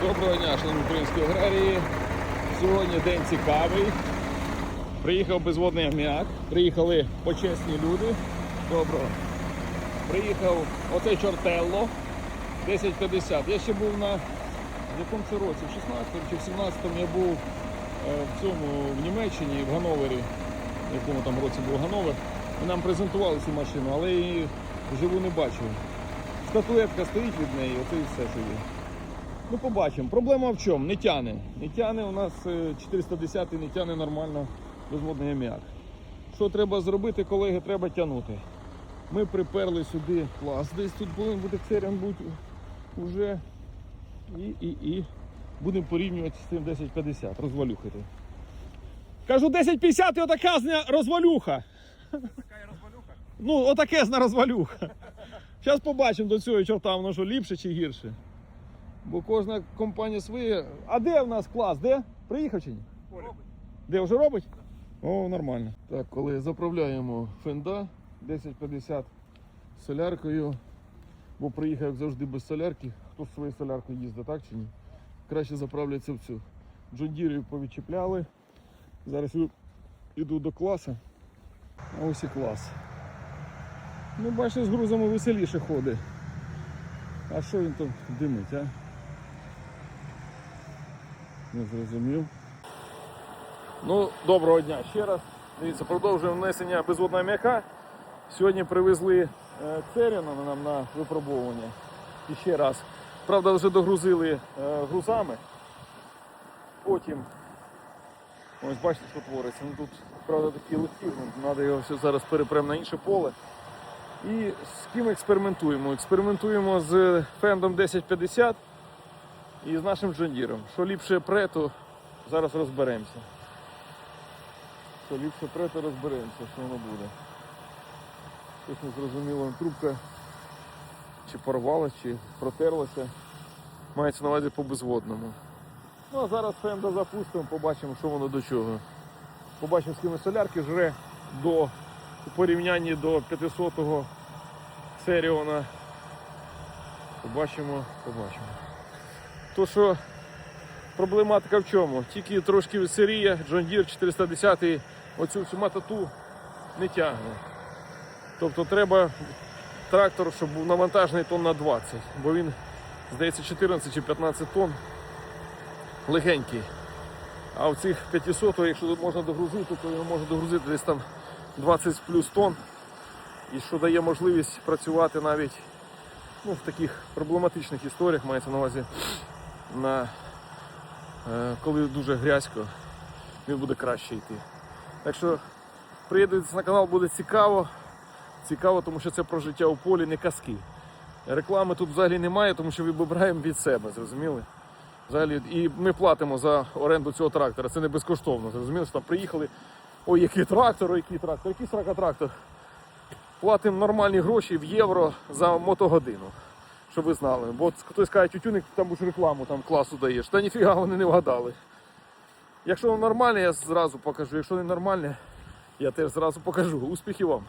Доброго дня, шановні українські аграрії. Сьогодні день цікавий. Приїхав безводний аміак, приїхали почесні люди. Доброго. Приїхав оцей чортелло 1050. Я ще був на в якому це році? В 16 чи в 17-му я був е, в цьому в Німеччині, в Ганновері, в якому там році був Ганновер. І нам презентували цю машину, але її вживу не бачив. Статуетка стоїть від неї, оце і все, що є. Ну, побачимо. Проблема в чому? Не тяне. Не тяне у нас е, 410 не тяне нормально безводний аміак. Що треба зробити, колеги, треба тягнути. Ми приперли сюди клас, десь тут повинен бути церян бути уже. І, і, і будемо порівнювати з тим 1050, розвалюхати. Кажу, 1050 і отака розвалюха. Розвалюха. Ну, отакезна розвалюха. Зараз побачимо до цього чорта, воно що ліпше чи гірше. Бо кожна компанія своє. А де в нас клас? Де? Приїхав чи ні? Де вже робить? О, нормально. Так, коли заправляємо фенда 1050 соляркою, бо приїхав як завжди без солярки, хто з своєю соляркою їздить, так чи ні? Краще заправляться в цю. Джондірів повідчіпляли. Зараз йду до класу. А ось і клас. Ну, бачиш, з грузами веселіше ходить. А що він там димить, а? Не зрозумів. Ну, доброго дня ще раз. Дивіться, продовжуємо внесення безводного м'яка. Сьогодні привезли е, Церіна нам на випробовування. І ще раз. Правда, вже догрузили е, грузами. Потім. Ось бачите, що твориться. Ну, тут, правда, такі легкі, ну, треба його все зараз перепрем на інше поле. І з ким експериментуємо? Експериментуємо з фендом 1050 і з нашим джондіром. Що ліпше пре, то зараз розберемося. Що ліпше пре, то розберемося, що воно буде. Щось не зрозуміло, трубка чи порвалася, чи протерлася. Мається на увазі по безводному. Ну а зараз фенда запустимо, побачимо, що воно до чого. Побачимо, скільки солярки жре до у порівнянні до 500-го Серіона. Побачимо, побачимо. То що проблематика в чому? Тільки трошки сиріє, John Deere 410 оцю всю матату не тягне. Тобто треба трактор, щоб був навантажений тонн на 20, бо він, здається, 14 чи 15 тонн легенький. А в цих 500, якщо можна догрузити, то його можна догрузити десь там 20 плюс тонн. І що дає можливість працювати навіть ну, в таких проблематичних історіях, мається на увазі, на, е, коли дуже грязько, він буде краще йти. Так що приєднуйтесь на канал, буде цікаво. Цікаво, тому що це про життя у полі, не казки. Реклами тут взагалі немає, тому що вибираємо від себе, зрозуміли? Взагалі, і ми платимо за оренду цього трактора. Це не безкоштовно. Зрозуміло, що там приїхали. Ой, який трактор, ой, який трактор, який срака трактор. Платимо нормальні гроші в євро за мотогодину. Щоб ви знали. Бо хтось каже, тютюник, там будеш рекламу там класу даєш. Та ніфіга вони не вгадали. Якщо нормальне, я зразу покажу. Якщо не нормальне, я теж зразу покажу. Успіхів вам!